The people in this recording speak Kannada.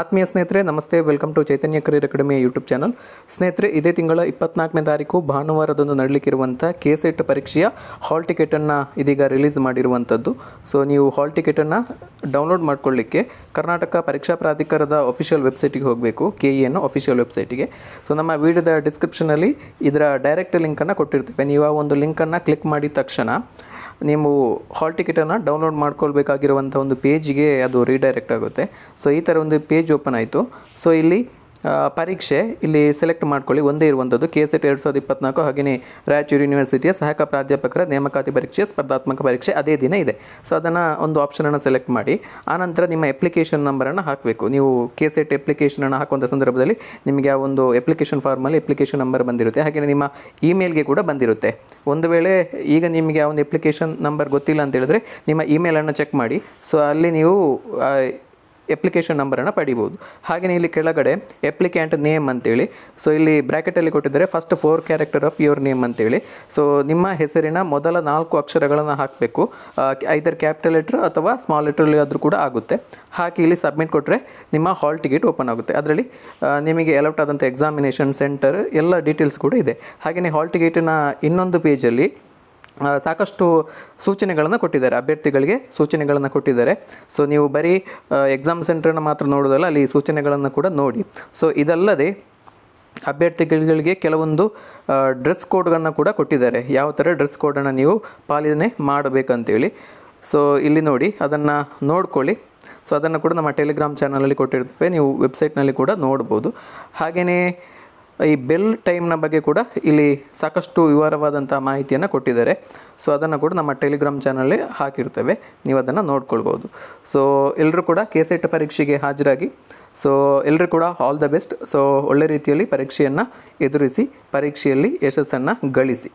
ಆತ್ಮೀಯ ಸ್ನೇಹಿತರೆ, ನಮಸ್ತೆ. ವೆಲ್ಕಮ್ ಟು ಚೈತನ್ಯ ಕರಿಯರ್ ಅಕಾಡೆಮಿಯ ಯೂಟ್ಯೂಬ್ ಚಾನಲ್ ಸ್ನೇಹಿತರೆ, ಇದೇ ತಿಂಗಳ ಇಪ್ಪತ್ನಾಲ್ಕನೇ ತಾರೀಕು ಭಾನುವಾರದಂದು ನಡಲಿಕ್ಕಿರುವಂಥ ಕೆ ಸೆಟ್ ಪರೀಕ್ಷೆಯ ಹಾಲ್ ಟಿಕೆಟನ್ನು ಇದೀಗ ರಿಲೀಸ್ ಮಾಡಿರುವಂಥದ್ದು. ಸೊ ನೀವು ಹಾಲ್ ಟಿಕೆಟನ್ನು ಡೌನ್ಲೋಡ್ ಮಾಡ್ಕೊಳ್ಳಿಕ್ಕೆ ಕರ್ನಾಟಕ ಪರೀಕ್ಷಾ ಪ್ರಾಧಿಕಾರದ ಅಫಿಷಿಯಲ್ ವೆಬ್ಸೈಟಿಗೆ ಹೋಗಬೇಕು. ಕೆ ಇ ಎನ್ನು ಅಫಿಷಿಯಲ್ ವೆಬ್ಸೈಟಿಗೆ ಸೊ ನಮ್ಮ ವಿಡಿಯೋದ ಡಿಸ್ಕ್ರಿಪ್ಷನಲ್ಲಿ ಇದರ ಡೈರೆಕ್ಟ್ ಲಿಂಕನ್ನು ಕೊಟ್ಟಿರ್ತೇವೆ. ನೀವು ಆ ಒಂದು ಲಿಂಕನ್ನು ಕ್ಲಿಕ್ ಮಾಡಿದ ತಕ್ಷಣ ನೀವು ಹಾಲ್ ಟಿಕೆಟನ್ನು ಡೌನ್ಲೋಡ್ ಮಾಡ್ಕೊಳ್ಬೇಕಾಗಿರುವಂಥ ಒಂದು ಪೇಜಿಗೆ ಅದು ರೀಡೈರೆಕ್ಟ್ ಆಗುತ್ತೆ. ಸೊ ಈ ಥರ ಒಂದು ಪೇಜ್ ಓಪನ್ ಆಯಿತು. ಸೊ ಇಲ್ಲಿ ಪರೀಕ್ಷೆ ಇಲ್ಲಿ ಸೆಲೆಕ್ಟ್ ಮಾಡ್ಕೊಳ್ಳಿ. ಒಂದೇ ಇರುವಂಥದ್ದು ಕೆ ಎಸ್ ಎಟ್ ಎರಡು ಸಾವಿರದ ಇಪ್ಪತ್ನಾಲ್ಕು ಹಾಗೆಯೇ ರಾಯಚೂರು ಯೂನಿವರ್ಸಿಟಿಯ ಸಹಾಯಕ ಪ್ರಾಧ್ಯಾಪಕರ ನೇಮಕಾತಿ ಪರೀಕ್ಷೆ, ಸ್ಪರ್ಧಾತ್ಮಕ ಪರೀಕ್ಷೆ ಅದೇ ದಿನ ಇದೆ. ಸೊ ಅದನ್ನು ಒಂದು ಆಪ್ಷನನ್ನು ಸೆಲೆಕ್ಟ್ ಮಾಡಿ. ಆನಂತರ ನಿಮ್ಮ ಅಪ್ಲಿಕೇಶನ್ ನಂಬರನ್ನು ಹಾಕಬೇಕು. ನೀವು ಕೆ ಸೆಟ್ ಅಪ್ಲಿಕೇಶನನ್ನು ಹಾಕುವಂಥ ಸಂದರ್ಭದಲ್ಲಿ ನಿಮಗೆ ಆ ಒಂದು ಅಪ್ಲಿಕೇಶನ್ ಫಾರ್ಮಲ್ಲಿ ಅಪ್ಲಿಕೇಶನ್ ನಂಬರ್ ಬಂದಿರುತ್ತೆ. ಹಾಗೆಯೇ ನಿಮ್ಮ ಇಮೇಲ್ಗೆ ಕೂಡ ಬಂದಿರುತ್ತೆ. ಒಂದು ವೇಳೆ ಈಗ ನಿಮಗೆ ಆ ಒಂದು ಅಪ್ಲಿಕೇಶನ್ ನಂಬರ್ ಗೊತ್ತಿಲ್ಲ ಅಂತ ಹೇಳಿದ್ರೆ ನಿಮ್ಮ ಇಮೇಲನ್ನು ಚೆಕ್ ಮಾಡಿ. ಸೊ ಅಲ್ಲಿ ನೀವು ಆ, ಅಪ್ಲಿಕೇಶನ್ ನಂಬರನ್ನು ಪಡಿಬೋದು. ಹಾಗೆಯೇ ಇಲ್ಲಿ ಕೆಳಗಡೆ ಅಪ್ಲಿಕ್ಯಾಂಟ್ ನೇಮ್ ಅಂತೇಳಿ. ಸೊ ಇಲ್ಲಿ ಬ್ರ್ಯಾಕೆಟಲ್ಲಿ ಕೊಟ್ಟಿದ್ದಾರೆ first four character of your name ಅಂತೇಳಿ. ಸೊ ನಿಮ್ಮ ಹೆಸರಿನ ಮೊದಲ ನಾಲ್ಕು ಅಕ್ಷರಗಳನ್ನು ಹಾಕಬೇಕು. ಐದರ್ ಕ್ಯಾಪಿಟಲ್ ಲೆಟ್ರ್ ಅಥವಾ ಸ್ಮಾಲ್ ಲೆಟ್ರಲ್ಲಿ ಆದರೂ ಕೂಡ ಆಗುತ್ತೆ. ಹಾಕಿ ಇಲ್ಲಿ ಸಬ್ಮಿಟ್ ಕೊಟ್ಟರೆ ನಿಮ್ಮ ಹಾಲ್ ಟಿಕೆಟ್ ಓಪನ್ ಆಗುತ್ತೆ. ಅದರಲ್ಲಿ ನಿಮಗೆ ಅಲೌಟ್ ಆದಂಥ ಎಕ್ಸಾಮಿನೇಷನ್ ಸೆಂಟರ್ ಎಲ್ಲ ಡೀಟೇಲ್ಸ್ ಕೂಡ ಇದೆ. ಹಾಗೆಯೇ ಹಾಲ್ ಟಿಕೆಟಿನ ಇನ್ನೊಂದು ಪೇಜಲ್ಲಿ ಸಾಕಷ್ಟು ಸೂಚನೆಗಳನ್ನು ಕೊಟ್ಟಿದ್ದಾರೆ, ಅಭ್ಯರ್ಥಿಗಳಿಗೆ ಸೂಚನೆಗಳನ್ನು ಕೊಟ್ಟಿದ್ದಾರೆ. ಸೊ ನೀವು ಬರೀ ಎಕ್ಸಾಮ್ ಸೆಂಟ್ರನ್ನು ಮಾತ್ರ ನೋಡೋದಲ್ಲ, ಅಲ್ಲಿ ಸೂಚನೆಗಳನ್ನು ಕೂಡ ನೋಡಿ. ಸೊ ಇದಲ್ಲದೆ ಅಭ್ಯರ್ಥಿಗಳಿಗೆ ಕೆಲವೊಂದು ಡ್ರೆಸ್ ಕೋಡ್ಗಳನ್ನು ಕೂಡ ಕೊಟ್ಟಿದ್ದಾರೆ. ಯಾವ ಥರ ಡ್ರೆಸ್ ಕೋಡನ್ನು ನೀವು ಪಾಲನೆ ಮಾಡಬೇಕಂತೇಳಿ. ಸೊ ಇಲ್ಲಿ ನೋಡಿ, ಅದನ್ನು ನೋಡ್ಕೊಳ್ಳಿ. ಸೊ ಅದನ್ನು ಕೂಡ ನಮ್ಮ ಟೆಲಿಗ್ರಾಮ್ ಚಾನಲಲ್ಲಿ ಕೊಟ್ಟಿರ್ತೇವೆ. ನೀವು ವೆಬ್ಸೈಟ್ನಲ್ಲಿ ಕೂಡ ನೋಡ್ಬೋದು. ಹಾಗೆಯೇ ಈ ಬೆಲ್ ಟೈಮ್ನ ಬಗ್ಗೆ ಕೂಡ ಇಲ್ಲಿ ಸಾಕಷ್ಟು ವಿವರವಾದಂಥ ಮಾಹಿತಿಯನ್ನು ಕೊಟ್ಟಿದ್ದಾರೆ. ಸೊ ಅದನ್ನು ಕೂಡ ನಮ್ಮ ಟೆಲಿಗ್ರಾಮ್ ಚಾನಲ್ಲಿ ಹಾಕಿರ್ತೇವೆ. ನೀವು ಅದನ್ನು ನೋಡ್ಕೊಳ್ಬೋದು ಸೊ ಎಲ್ಲರೂ ಕೂಡ ಕೆ ಸೆಟ್ ಪರೀಕ್ಷೆಗೆ ಹಾಜರಾಗಿ. ಸೊ ಎಲ್ಲರೂ ಕೂಡ ಆಲ್ ದ ಬೆಸ್ಟ್ ಸೊ ಒಳ್ಳೆ ರೀತಿಯಲ್ಲಿ ಪರೀಕ್ಷೆಯನ್ನು ಎದುರಿಸಿ, ಪರೀಕ್ಷೆಯಲ್ಲಿ ಯಶಸ್ಸನ್ನು ಗಳಿಸಿ.